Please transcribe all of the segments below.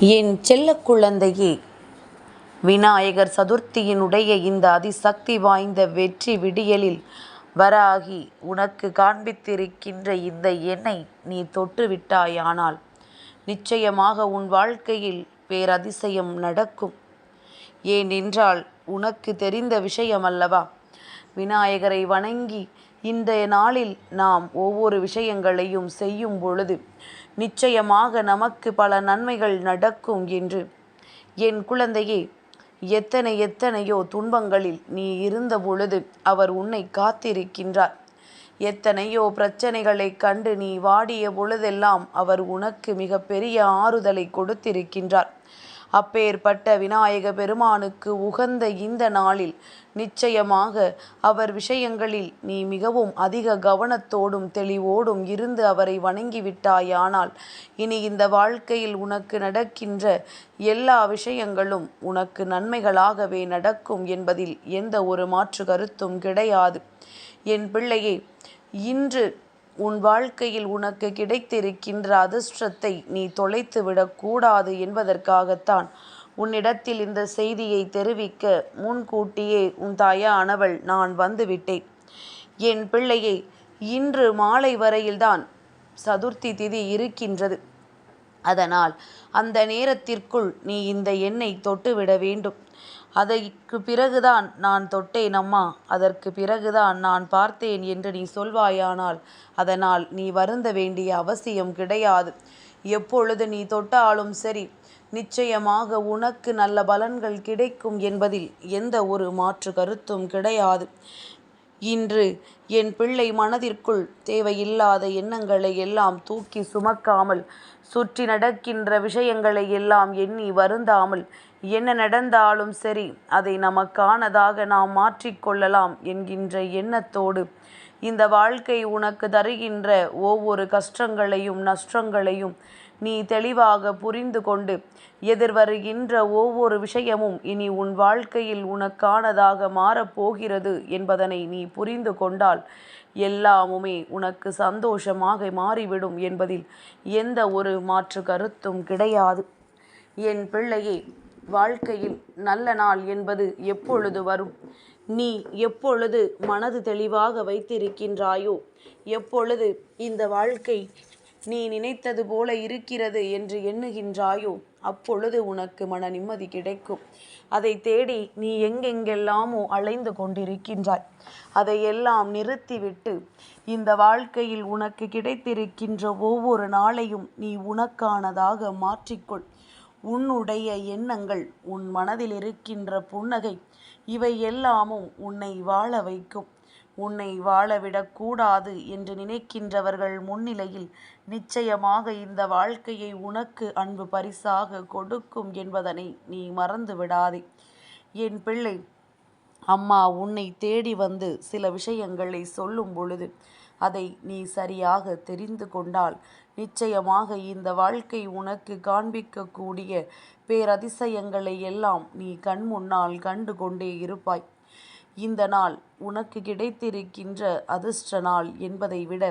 என் செல்ல குழந்தையே விநாயகர் சதுர்த்தியினுடைய இந்த அதிசக்தி வாய்ந்த வெற்றி விடியலில் வராகி உனக்கு காண்பித்திருக்கின்ற இந்த எண்ணை நீ தொட்டுவிட்டாயானால் நிச்சயமாக உன் வாழ்க்கையில் பேரதிசயம் நடக்கும். ஏனென்றால் உனக்கு தெரிந்த விஷயம் அல்லவா விநாயகரை வணங்கி இன்றைய நாளில் நாம் ஒவ்வொரு விஷயங்களையும் செய்யும் பொழுது நிச்சயமாக நமக்கு பல நன்மைகள் நடக்கும் என்று. என் குழந்தையே எத்தனை எத்தனையோ துன்பங்களில் நீ இருந்த பொழுது அவர் உன்னை காத்திருக்கின்றார். எத்தனையோ பிரச்சனைகளை கண்டு நீ வாடிய பொழுதெல்லாம் அவர் உனக்கு மிக பெரிய ஆறுதலை கொடுத்திருக்கின்றார். அப்பேற்பட்ட விநாயக பெருமானுக்கு உகந்த இந்த நாளில் நிச்சயமாக அவர் விஷயங்களில் நீ மிகவும் அதிக கவனத்தோடும் தெளிவோடும் இருந்து அவரை வணங்கிவிட்டாயானால் இனி இந்த வாழ்க்கையில் உனக்கு நடக்கின்ற எல்லா விஷயங்களும் உனக்கு நன்மைகளாகவே நடக்கும் என்பதில் எந்த ஒரு மாற்று கருத்தும் கிடையாது. என் பிள்ளையே இன்று உன் வாழ்க்கையில் உனக்கு கிடைத்திருக்கின்ற அதிர்ஷ்டத்தை நீ தொலைத்து விடக்கூடாது என்பதற்காகத்தான் உன்னிடத்தில் இந்த செய்தியை தெரிவிக்க முன்கூட்டியே உன் தாயானவள் நான் வந்துவிட்டேன். என் பிள்ளையை இன்று மாலை வரையில்தான் சதுர்த்தி திதி இருக்கின்றது. அதனால் அந்த நேரத்திற்குள் நீ இந்த எண்ணை தொட்டுவிட வேண்டும். அதற்கு பிறகுதான் நான் தொட்டேன் அம்மா. அதற்கு பிறகுதான் நான் பார்த்தேன் என்று நீ சொல்வாயானால் அதனால் நீ வருந்த வேண்டிய அவசியம் கிடையாது. எப்பொழுது நீ தொட்டாலும் சரி நிச்சயமாக உனக்கு நல்ல பலன்கள் கிடைக்கும் என்பதில் எந்த ஒரு மாற்று கருத்தும் கிடையாது. இன்று என் பிள்ளை மனதிற்குள் தேவையில்லாத எண்ணங்களை எல்லாம் தூக்கி சுமக்காமல் சுற்றி நடக்கின்ற விஷயங்களை எல்லாம் எண்ணி வருந்தாமல் என்ன நடந்தாலும் சரி அதை நமக்கானதாக நாம் மாற்றிக்கொள்ளலாம் என்கின்ற எண்ணத்தோடு இந்த வாழ்க்கை உனக்கு தருகின்ற ஒவ்வொரு கஷ்டங்களையும் நஷ்டங்களையும் நீ தெளிவாக புரிந்து கொண்டு எதிர்வருகின்ற ஒவ்வொரு விஷயமும் இனி உன் வாழ்க்கையில் உனக்கானதாக மாறப்போகிறது என்பதனை நீ புரிந்து கொண்டால் எல்லாமுமே உனக்கு சந்தோஷமாக மாறிவிடும் என்பதில் எந்த ஒரு மாற்று கருத்தும் கிடையாது. என் பிள்ளையே வாழ்க்கையில் நல்ல நாள் என்பது எப்பொழுது வரும்? நீ எப்பொழுது மனது தெளிவாக வைத்திருக்கின்றாயோ எப்பொழுது இந்த வாழ்க்கை நீ நினைத்தது போல இருக்கிறது என்று எண்ணுகின்றாயோ அப்பொழுது உனக்கு மன நிம்மதி கிடைக்கும். அதை தேடி நீ எங்கெங்கெல்லாமோ அலைந்து கொண்டிருக்கின்றாய். அதையெல்லாம் நிறுத்திவிட்டு இந்த வாழ்க்கையில் உனக்கு கிடைத்திருக்கின்ற ஒவ்வொரு நாளையும் நீ உனக்கானதாக மாற்றிக்கொள். உன்னுடைய எண்ணங்கள் உன் மனதில் இருக்கின்ற புன்னகை இவை எல்லாமும் உன்னை வாழ வைக்கும். உன்னை வாழவிடக்கூடாது என்று நினைக்கின்றவர்கள் முன்னிலையில் நிச்சயமாக இந்த வாழ்க்கையை உனக்கு அன்பு பரிசாக கொடுக்கும் என்பதனை நீ மறந்து விடாதே. என் பிள்ளை அம்மா உன்னை தேடி வந்து சில விஷயங்களை சொல்லும் பொழுது அதை நீ சரியாக தெரிந்து கொண்டால் நிச்சயமாக இந்த வாழ்க்கை உனக்கு காண்பிக்கக்கூடிய பேரதிசயங்களை எல்லாம் நீ கண் முன்னால் கண்டு கொண்டே இருப்பாய். இந்த நாள் உனக்கு கிடைத்திருக்கின்ற அதிர்ஷ்ட நாள் என்பதை விட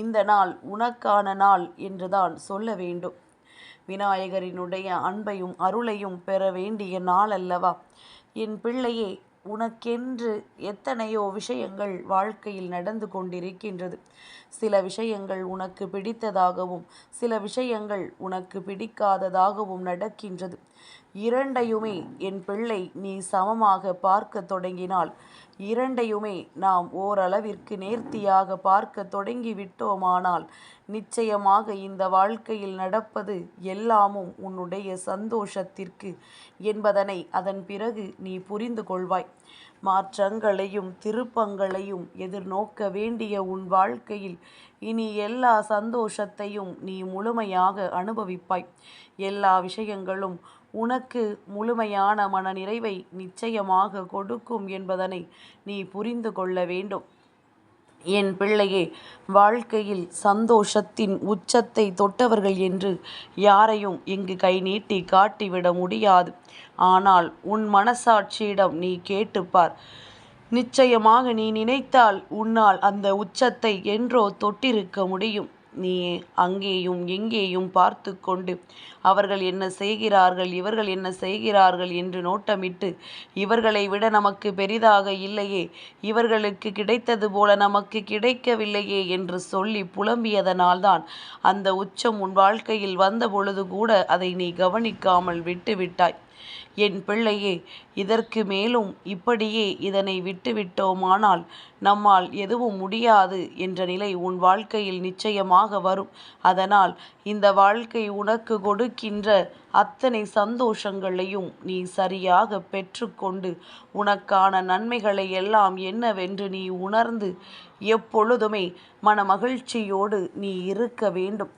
இந்த நாள் உனக்கான நாள் என்றுதான் சொல்ல வேண்டும். விநாயகரினுடைய அன்பையும் அருளையும் பெற வேண்டிய நாள் அல்லவா என் பிள்ளையே உனக்கென்று எத்தனையோ விஷயங்கள் வாழ்க்கையில் நடந்து கொண்டிருக்கின்றது. சில விஷயங்கள் உனக்கு பிடித்ததாகவும் சில விஷயங்கள் உனக்கு பிடிக்காததாகவும் நடக்கின்றது. இரண்டையுமே என் பிள்ளை நீ சமமாக பார்க்க தொடங்கினால் இரண்டையுமே நாம் ஓரளவிற்கு நேர்த்தியாக பார்க்க தொடங்கி விட்டோமானால் நிச்சயமாக இந்த வாழ்க்கையில் நடப்பது எல்லாமும் உன்னுடைய சந்தோஷத்திற்கு என்பதனை அதன் பிறகு நீ புரிந்து கொள்வாய். மாற்றங்களையும் திருப்பங்களையும் எதிர்நோக்க வேண்டிய உன் வாழ்க்கையில் இனி எல்லா சந்தோஷத்தையும் நீ முழுமையாக அனுபவிப்பாய். எல்லா விஷயங்களும் உனக்கு முழுமையான மன நிறைவை நிச்சயமாக கொடுக்கும் என்பதனை நீ புரிந்து கொள்ள வேண்டும். என் பிள்ளையே வாழ்க்கையில் சந்தோஷத்தின் உச்சத்தை தொட்டவர்கள் என்று யாரையும் இங்கு கை நீட்டி காட்டிவிட முடியாது. ஆனால் உன் மனசாட்சியிடம் நீ கேட்டுப்பார். நிச்சயமாக நீ நினைத்தால் உன்னால் அந்த உச்சத்தை என்றோ தொட்டிருக்க முடியும். நீ அங்கேயும் எங்கேயும் பார்த்து கொண்டு அவர்கள் என்ன செய்கிறார்கள் இவர்கள் என்ன செய்கிறார்கள் என்று நோட்டமிட்டு இவர்களை விட நமக்கு பெரிதாக இல்லையே இவர்களுக்கு கிடைத்தது போல நமக்கு கிடைக்கவில்லையே என்று சொல்லி புலம்பியதனால்தான் அந்த உச்சம் உன் வாழ்க்கையில் வந்த பொழுது கூட அதை நீ கவனிக்காமல் விட்டுவிட்டாய் என் பிள்ளையே இதற்கு மேலும் இப்படியே இதனை விட்டுவிட்டோமானால் நம்மால் எதுவும் முடியாது என்ற நிலை உன் வாழ்க்கையில் நிச்சயமாக வரும். அதனால் இந்த வாழ்க்கை உனக்கு கொடுக்கின்ற அத்தனை சந்தோஷங்களையும் நீ சரியாக பெற்றுக்கொண்டு உனக்கான நன்மைகளை எல்லாம் என்னவென்று நீ உணர்ந்து எப்பொழுதுமே மன மகிழ்ச்சியோடு நீ இருக்க வேண்டும்.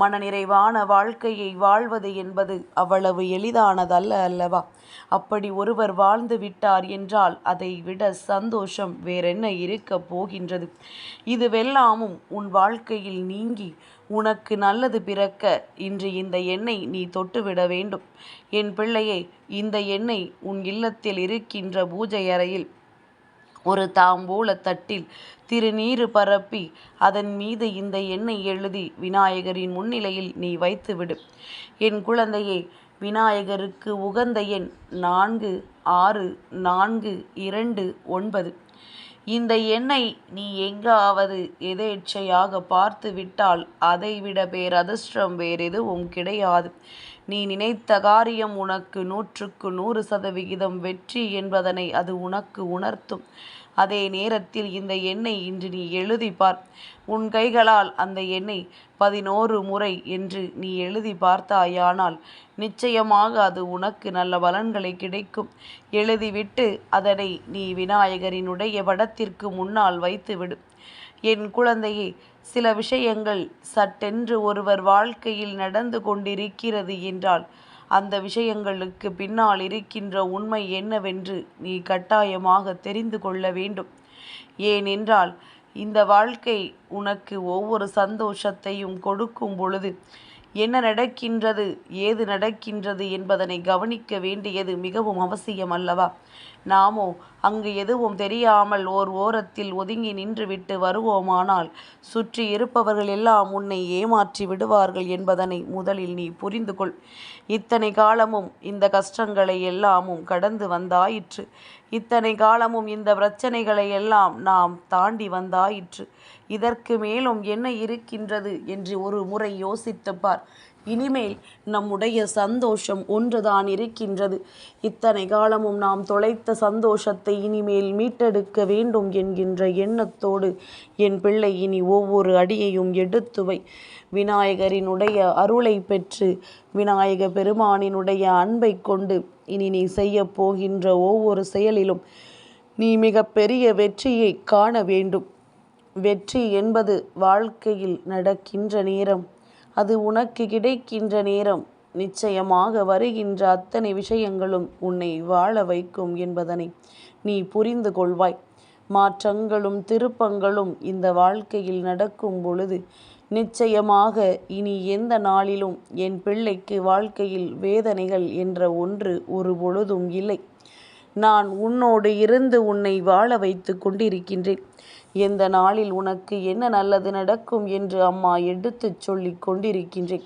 மனநிறைவான வாழ்க்கையை வாழ்வது என்பது அவ்வளவு எளிதானதல்ல அல்லவா? அப்படி ஒருவர் வாழ்ந்து விட்டார் என்றால் அதை விட சந்தோஷம் வேறென்ன இருக்க போகின்றது? இதுவெல்லாமும் உன் வாழ்க்கையில் நீங்கி உனக்கு நல்லது பிறக்க இன்று இந்த எண்ணை நீ தொட்டுவிட வேண்டும். என் பிள்ளையே இந்த எண்ணெய் உன் இல்லத்தில் இருக்கின்ற பூஜை அறையில் ஒரு தாம்பூல தட்டில் திருநீறு பரப்பி அதன் மீது இந்த எண்ணெய் எழுதி விநாயகரின் முன்னிலையில் நீ வைத்துவிடு என் குழந்தையே விநாயகருக்கு உகந்த எண் நான்கு ஆறு நான்கு இரண்டு ஒன்பது. இந்த எண்ணை நீ எங்காவது எதேச்சையாக பார்த்து விட்டால் அதைவிட பேரதிர்ஷ்டம் வேறெதுவும் கிடையாது. நீ நினைத்த காரியம் உனக்கு நூற்றுக்கு நூறு சதவிகிதம் வெற்றி என்பதனை அது உனக்கு உணர்த்தும். அதே நேரத்தில் இந்த எண்ணை இன்று நீ எழுதி பார் உன் கைகளால் அந்த எண்ணெய் பதினோரு முறை என்று நீ எழுதி பார்த்தாயானால் நிச்சயமாக அது உனக்கு நல்ல பலன்களை கிடைக்கும். எழுதிவிட்டு அதனை நீ விநாயகரினுடைய படத்திற்கு முன்னால் வைத்துவிடு. என் குழந்தையே சில விஷயங்கள் சட்டென்று ஒருவர் வாழ்க்கையில் நடந்து கொண்டிருக்கிறது என்றால் அந்த விஷயங்களுக்கு பின்னால் இருக்கின்ற உண்மை என்னவென்று நீ கட்டாயமாக தெரிந்து கொள்ள வேண்டும். ஏனென்றால் இந்த வாழ்க்கை உனக்கு ஒவ்வொரு சந்தோஷத்தையும் கொடுக்கும் பொழுது என்ன நடக்கின்றது ஏது நடக்கின்றது என்பதனை கவனிக்க வேண்டியது மிகவும் அவசியம் அல்லவா? நாமோ அங்கு எதுவும் தெரியாமல் ஓர் ஓரத்தில் ஒதுங்கி நின்றுவிட்டு வருவோமானால் சுற்றி இருப்பவர்கள் எல்லாம் உன்னை ஏமாற்றி விடுவார்கள் என்பதனை முதலில் நீ புரிந்து கொள். இத்தனை காலமும் இந்த கஷ்டங்களை எல்லாமும் கடந்து வந்தாயிற்று. இத்தனை காலமும் இந்த பிரச்சனைகளை எல்லாம் நாம் தாண்டி வந்தாயிற்று. இதற்கு மேலும் என்ன இருக்கின்றது என்று ஒரு முறை யோசித்துப்பார் இனிமேல் நம்முடைய சந்தோஷம் ஒன்றுதான் இருக்கின்றது. இத்தனை காலமும் நாம் தொலைத்த சந்தோஷத்தை இனிமேல் மீட்டெடுக்க வேண்டும் என்கின்ற எண்ணத்தோடு என் பிள்ளை இனி ஒவ்வொரு அடியையும் எடுத்துவை விநாயகரினுடைய அருளை பெற்று விநாயக பெருமானினுடைய அன்பை கொண்டு இனி நீ செய்ய போகின்ற ஒவ்வொரு செயலிலும் நீ மிக பெரிய வெற்றியை காண வேண்டும். வெற்றி என்பது வாழ்க்கையில் நடக்கின்ற நேரம். அது உனக்கு கிடைக்கின்ற நேரம். நிச்சயமாக வருகின்ற அத்தனை விஷயங்களும் உன்னை வாழ வைக்கும் என்பதனை நீ புரிந்து கொள்வாய். மாற்றங்களும் திருப்பங்களும் இந்த வாழ்க்கையில் நடக்கும் பொழுது நிச்சயமாக இனி எந்த நாளிலும் என் பிள்ளைக்கு வாழ்க்கையில் வேதனைகள் என்ற ஒன்று ஒரு பொழுதும் இல்லை. நான் உன்னோடு இருந்து உன்னை வாழ வைத்து கொண்டிருக்கின்றேன். எந்த நாளில் உனக்கு என்ன நல்லது நடக்கும் என்று அம்மா எடுத்துச் சொல்லிக் கொண்டிருக்கின்றேன்.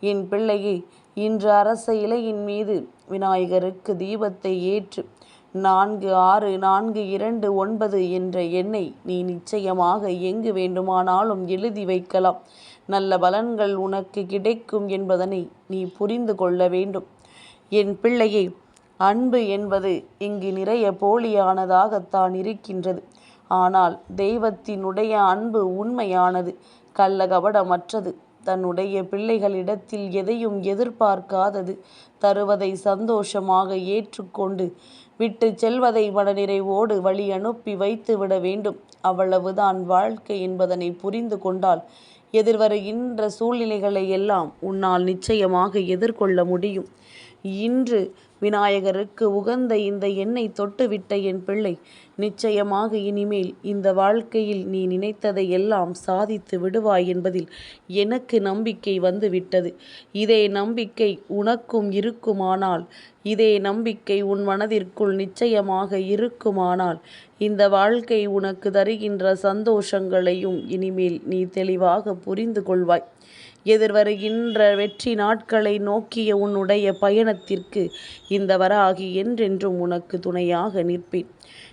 என் பிள்ளையே இன்று அரச இலையின் மீது விநாயகருக்கு தீபத்தை ஏற்று நான்கு ஆறு நான்கு இரண்டு ஒன்பது என்ற எண்ணை நீ நிச்சயமாக எங்கு வேண்டுமானாலும் எழுதி வைக்கலாம். நல்ல பலன்கள் உனக்கு கிடைக்கும் என்பதனை நீ புரிந்து கொள்ள வேண்டும். என் பிள்ளையே அன்பு என்பது இங்கு நிறைய போலியானதாகத்தான் இருக்கின்றது. ஆனால் தெய்வத்தினுடைய அன்பு உண்மையானது கள்ளகபடமற்றது. தன்னுடைய பிள்ளைகளிடத்தில் எதையும் எதிர்பார்க்காதது தருவதை சந்தோஷமாக ஏற்றுக்கொண்டு விட்டு செல்வதை மனநிறைவோடு வழி அனுப்பி வைத்து விட வேண்டும். அவ்வளவுதான் வாழ்க்கை என்பதனை புரிந்து கொண்டால் எதிர்வருகின்ற சூழ்நிலைகளை எல்லாம் உன்னால் நிச்சயமாக எதிர்கொள்ள முடியும். இன்று விநாயகருக்கு உகந்த இந்த எண்ணெய் தொட்டுவிட்ட என் பிள்ளை நிச்சயமாக இனிமேல் இந்த வாழ்க்கையில் நீ நினைத்ததை எல்லாம் சாதித்து விடுவாய் என்பதில் எனக்கு நம்பிக்கை வந்துவிட்டது. இதே நம்பிக்கை உனக்கும் இருக்குமானால் இதே நம்பிக்கை உன் மனதிற்குள் நிச்சயமாக இருக்குமானால் இந்த வாழ்க்கை உனக்கு தருகின்ற சந்தோஷங்களையும் இனிமேல் நீ தெளிவாக புரிந்து கொள்வாய். எதிர்வருகின்ற வெற்றி நாட்களை நோக்கிய உன்னுடைய பயணத்திற்கு இந்த வராகி என்றென்றும் உனக்கு துணையாக நிற்பேன்.